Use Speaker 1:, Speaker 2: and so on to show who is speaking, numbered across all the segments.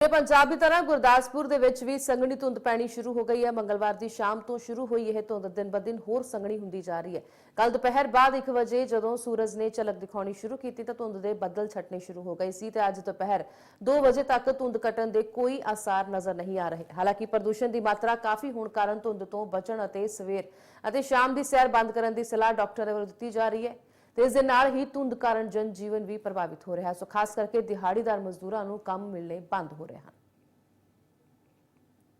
Speaker 1: ਪੰਜਾਬ ਦੀ ਤਰ੍ਹਾਂ ਗੁਰਦਾਸਪੁਰ ਦੇ ਵਿੱਚ ਵੀ ਸੰਘਣੀ ਧੁੰਦ ਪੈਣੀ ਸ਼ੁਰੂ ਹੋ ਗਈ ਹੈ। ਮੰਗਲਵਾਰ ਦੀ ਸ਼ਾਮ ਤੋਂ ਸ਼ੁਰੂ ਹੋਈ ਇਹ ਧੁੰਦ। ਦਿਨ ਬ ਹੋਰ ਸੰਘਣੀ ਹੁੰਦੀ ਜਾ ਰਹੀ ਹੈ। ਕੱਲ ਦੁਪਹਿਰ ਬਾਅਦ 1 ਵਜੇ ਜਦੋਂ ਸੂਰਜ ਨੇ ਝਲਕ ਦਿਖਾਉਣੀ ਸ਼ੁਰੂ ਕੀਤੀ ਤਾਂ ਧੁੰਦ ਦੇ ਬੱਦਲ ਛਟਣੇ ਸ਼ੁਰੂ ਹੋ ਗਏ ਸੀ ਤੇ ਅੱਜ ਦੁਪਹਿਰ 2 ਵਜੇ ਤੱਕ ਧੁੰਦ ਕਟਣ ਦੇ ਕੋਈ ਆਸਾਰ ਨਜ਼ਰ ਨਹੀਂ ਆ ਰਹੇ। ਹਾਲਾਂਕਿ ਪ੍ਰਦੂਸ਼ਣ ਦੀ ਮਾਤਰਾ ਕਾਫੀ ਹੋਣ ਕਾਰਨ ਧੁੰਦ ਤੋਂ ਬਚਣ ਅਤੇ ਸਵੇਰ ਅਤੇ ਸ਼ਾਮ ਦੀ ਸੈਰ ਬੰਦ ਕਰਨ ਦੀ ਸਲਾਹ ਡਾਕਟਰਾਂ ਵੱਲੋਂ ਦਿੱਤੀ ਜਾ ਰਹੀ ਹੈ। ਤੇ ਇਸ ਦੇ ਨਾਲ ਹੀ ਧੁੰਦ ਕਾਰਨ ਜਨ ਜੀਵਨ ਵੀ ਪ੍ਰਭਾਵਿਤ ਹੋ ਰਿਹਾ ਹੈ। ਸੋ ਖਾਸ ਕਰਕੇ ਦਿਹਾੜੀਦਾਰ ਮਜ਼ਦੂਰਾਂ ਨੂੰ ਕੰਮ ਮਿਲਣੇ ਬੰਦ ਹੋ ਰਹੇ ਹਨ।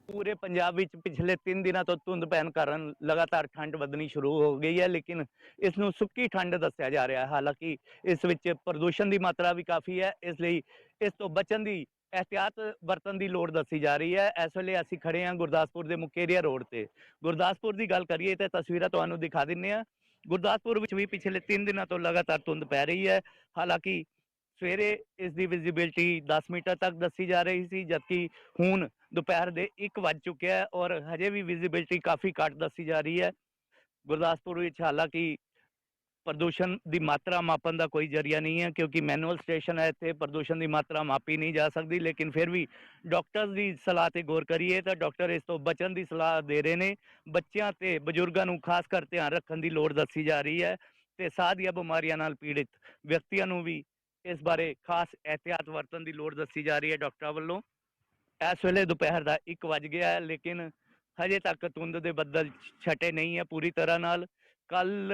Speaker 2: ਪੂਰੇ ਪੰਜਾਬ ਵਿੱਚ ਪਿਛਲੇ 3 ਦਿਨਾਂ ਤੋਂ ਧੁੰਦ ਪੈਣ ਕਾਰਨ ਲਗਾਤਾਰ ਠੰਡ ਵਧਣੀ ਸ਼ੁਰੂ ਹੋ ਗਈ ਹੈ, ਲੇਕਿਨ ਇਸ ਨੂੰ ਸੁੱਕੀ ਠੰਡ ਦੱਸਿਆ ਜਾ ਰਿਹਾ ਹੈ। ਹਾਲਾਂਕਿ ਇਸ ਵਿੱਚ ਪ੍ਰਦੂਸ਼ਣ ਦੀ ਮਾਤਰਾ ਵੀ ਕਾਫੀ ਹੈ। ਇਸ ਲਈ ਇਸ ਤੋਂ ਬਚਣ ਦੀ ehtiyat ਵਰਤਣ ਦੀ ਲੋੜ ਦੱਸੀ ਜਾ ਰਹੀ ਹੈ। ਇਸ ਵੇਲੇ ਅਸੀਂ ਖੜੇ ਹਾਂ ਗੁਰਦਾਸਪੁਰ ਦੇ ਮੁਕੇਰੀਆ ਰੋਡ ਤੇ। ਗੁਰਦਾਸਪੁਰ ਦੀ ਗੱਲ ਕਰੀਏ ਤਾਂ ਤਸਵੀਰਾਂ ਤੁਹਾਨੂੰ ਦਿਖਾ ਦਿੰਨੇ ਆ ਗੁਰਦਾਸਪੁਰ ਵਿੱਚ ਵੀ ਪਿਛਲੇ 3 ਦਿਨਾਂ ਤੋਂ ਲਗਾਤਾਰ ਧੁੰਦ ਪੈ ਰਹੀ ਹੈ। ਹਾਲਾਂਕਿ ਸਵੇਰੇ ਇਸ ਦੀ ਵਿਜ਼ਿਬਿਲਟੀ 10 ਮੀਟਰ ਤੱਕ ਦੱਸੀ ਜਾ ਰਹੀ ਸੀ, ਜਦਕਿ ਹੁਣ ਦੁਪਹਿਰ ਦੇ 1 ਵੱਜ ਚੁੱਕਿਆ ਹੈ ਔਰ ਹਜੇ ਵੀ ਵਿਜ਼ਿਬਿਲਟੀ ਕਾਫੀ ਘੱਟ ਦੱਸੀ ਜਾ ਰਹੀ ਹੈ। ਗੁਰਦਾਸਪੁਰ ਵਿੱਚ ਹਾਲਾਂਕਿ ਪ੍ਰਦੂਸ਼ਣ ਦੀ ਮਾਤਰਾ ਮਾਪਣ ਦਾ ਕੋਈ ਜਰੀਆ ਨਹੀਂ ਹੈ, ਕਿਉਂਕਿ ਮੈਨੂਅਲ ਸਟੇਸ਼ਨ ਹੈ ਇੱਥੇ, ਪ੍ਰਦੂਸ਼ਣ ਦੀ ਮਾਤਰਾ ਮਾਪੀ ਨਹੀਂ ਜਾ ਸਕਦੀ, ਲੇਕਿਨ ਫਿਰ ਵੀ ਡਾਕਟਰਸ ਦੀ ਸਲਾਹ ਤੇ ਗੌਰ ਕਰੀਏ ਤਾਂ ਡਾਕਟਰ ਇਸ ਤੋਂ ਬਚਣ ਦੀ ਸਲਾਹ ਦੇ ਰਹੇ ਨੇ। ਬੱਚਿਆਂ ਤੇ ਬਜ਼ੁਰਗਾਂ ਨੂੰ ਖਾਸ ਕਰ ਧਿਆਨ ਰੱਖਣ ਦੀ ਲੋੜ ਦੱਸੀ ਜਾ ਰਹੀ ਹੈ ਤੇ ਸਾਹ ਦੀਆਂ ਬਿਮਾਰੀਆਂ ਨਾਲ ਪੀੜਿਤ ਵਿਅਕਤੀਆਂ ਨੂੰ ਵੀ ਇਸ ਬਾਰੇ ਖਾਸ ehtiyat ਵਰਤਣ ਦੀ ਲੋੜ ਦੱਸੀ ਜਾ ਰਹੀ ਹੈ ਡਾਕਟਰਾਂ ਵੱਲੋਂ। ਇਸ ਵੇਲੇ ਦੁਪਹਿਰ ਦਾ 1 ਵਜ ਗਿਆ ਹੈ, ਲੇਕਿਨ ਹਜੇ ਤੱਕ ਧੁੰਦ ਦੇ ਬੱਦਲ ਛਟੇ ਨਹੀਂ ਹੈ ਪੂਰੀ ਤਰ੍ਹਾਂ ਨਾਲ। ਕੱਲ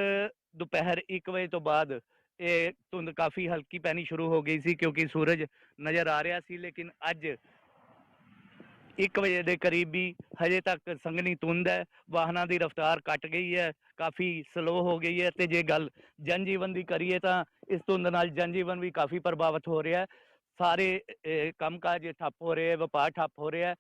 Speaker 2: ਦੁਪਹਿਰ 1 ਵਜੇ ਤੋਂ ਬਾਅਦ ਇਹ ਧੁੰਦ ਕਾਫੀ ਹਲਕੀ ਪੈਣੀ ਸ਼ੁਰੂ ਹੋ ਗਈ ਸੀ ਕਿਉਂਕਿ ਸੂਰਜ ਨਜ਼ਰ ਆ ਰਿਹਾ ਸੀ ਲੇਕਿਨ ਅੱਜ 1 ਵਜੇ ਦੇ ਕਰੀਬ ਵੀ ਹਜੇ ਤੱਕ ਸੰਘਣੀ ਧੁੰਦ ਹੈ ਵਾਹਨਾਂ ਦੀ ਰਫ਼ਤਾਰ ਘਟ ਗਈ ਹੈ ਕਾਫੀ ਸਲੋ ਹੋ ਗਈ ਹੈ ਤੇ ਜੇ ਗੱਲ ਜਨਜੀਵਨ ਦੀ ਕਰੀਏ ਤਾਂ ਇਸ ਧੁੰਦ ਨਾਲ ਜਨ ਜੀਵਨ ਵੀ ਕਾਫੀ ਪ੍ਰਭਾਵਿਤ ਹੋ ਰਿਹਾ ਹੈ। ਸਾਰੇ ਅਹ, ਕੰਮਕਾਜ ਠੱਪ ਹੋ ਰਹੇ ਹੈ ਵਪਾਰ ਠੱਪ ਹੋ ਰਿਹਾ ਹੈ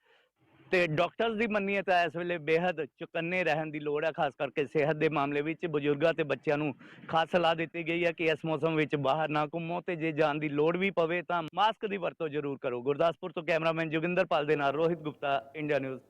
Speaker 2: ਤੇ ਡਾਕਟਰਸ ਦੀ ਮੰਨੀਏ ਤਾਂ ਇਸ ਵੇਲੇ ਬੇहद ਚੁਕੰਨੇ ਰਹਿਣ ਦੀ ਲੋੜ ਹੈ ਖਾਸ ਕਰਕੇ ਸਿਹਤ ਦੇ ਮਾਮਲੇ ਵਿੱਚ ਬਜ਼ੁਰਗਾਂ ਤੇ ਬੱਚਿਆਂ ਨੂੰ ਖਾਸ ਸਲਾਹ ਦਿੱਤੀ ਗਈ ਹੈ ਕਿ ਇਸ ਮੌਸਮ ਵਿੱਚ ਬਾਹਰ ਨਾ ਘੁੰਮੋ ਤੇ ਜੇ ਜਾਣ ਦੀ ਲੋੜ ਵੀ ਪਵੇ ਤਾਂ ਮਾਸਕ ਦੀ ਵਰਤੋਂ ਜ਼ਰੂਰ ਕਰੋ। ਗੁਰਦਾਸਪੁਰ ਤੋਂ ਕੈਮਰਾਮੈਨ ਜੋਗਿੰਦਰ ਪਾਲ ਦੇ ਨਾਲ ਰੋਹਿਤ ਗੁਪਤਾ, ਇੰਡੀਆ ਨਿਊਜ਼